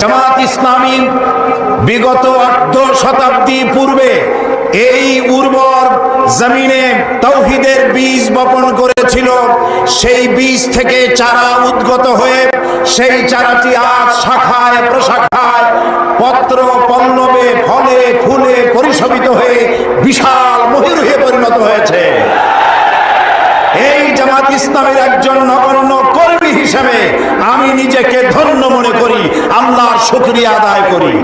জামাত ইসলামী বিগত অর্ধ শতাব্দী পূর্বে এই উর্বর জমিনে তৌহিদের বীজ বপন করেছিল। সেই বীজ থেকে চারা উদ্গত হয়ে সেই চারাটি আজ শাখায় প্রশাখায় পত্র পল্লবে ফলে, ফুলে পরিশোভিত হয়ে বিশাল মহিরুহে পরিণত হয়েছে। এই জামাত ইসলামের একজন নগণ্য করি, আল্লাহর শুক্রিয়া আদায় করি।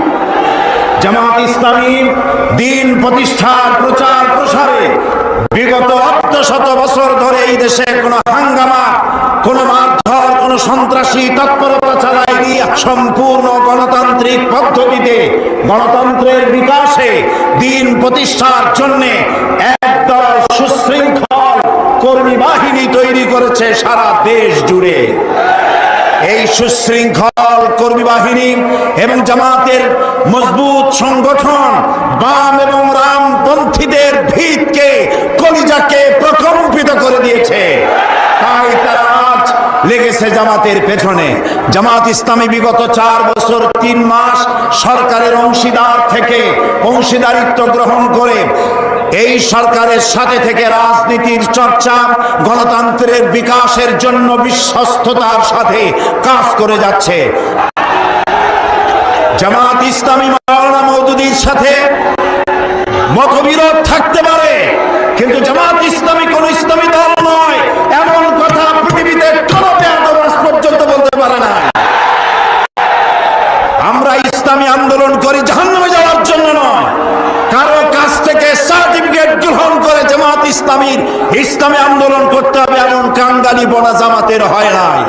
জামাত ইসলামী দিন প্রতিষ্ঠার প্রচার প্রসারে বিগত অর্ধশত বছর ধরে এই দেশে কোনো হাঙ্গামা, কোনো মারধর, কোনো সন্ত্রাসী তৎপরতা চালায়নি সম্পূর্ণ গণতান্ত্রিক পদ্ধতিতে, গণতন্ত্রের বিকাশে দিন প্রতিষ্ঠার জন্যে একদল সুশৃঙ্খল কর্মী বাহিনী তৈরি করেছে সারা দেশ জুড়ে। এই সুশৃঙ্খল কর্মী বাহিনী এবং জামাতের মজবুত সংগঠন বাম এবং রামপন্থীদের ভিতকে কলিজাকে প্রকম্পিত করে দিয়েছে। তাই তারা আজ লেগেছে জামাতের পেছনে। জামাত ইসলামী বিগত চার বছর, তিন মাস সরকারের অংশীদার থেকে অংশীদারিত্ব গ্রহণ করে এই সরকারের সাথে থেকে রাজনীতির চর্চা, গণতন্ত্রের বিকাশের জন্য বিশ্বস্ততার সাথে কাজ করে যাচ্ছে। জামাত ইসলামী মাওলানা মৌদুদির সাথে মতবিরোধ থাকতে পারে, কিন্তু জামাত ইসলামী কোন ইসলামী দল নয়, এমন কথা পৃথিবীতে কোনো বেয়াদব পর্যন্ত বলতে পারে না। আমরা ইসলামী আন্দোলন করি জাহান্নামে যাওয়ার জন্য নয় কারও কাছ থেকে সার্টিফিকেট গ্রহণ করে ইসলামীর ইসলামী আন্দোলন করতে হবে এমন কাঙ্গালি বলা জামাতের হয় নাই।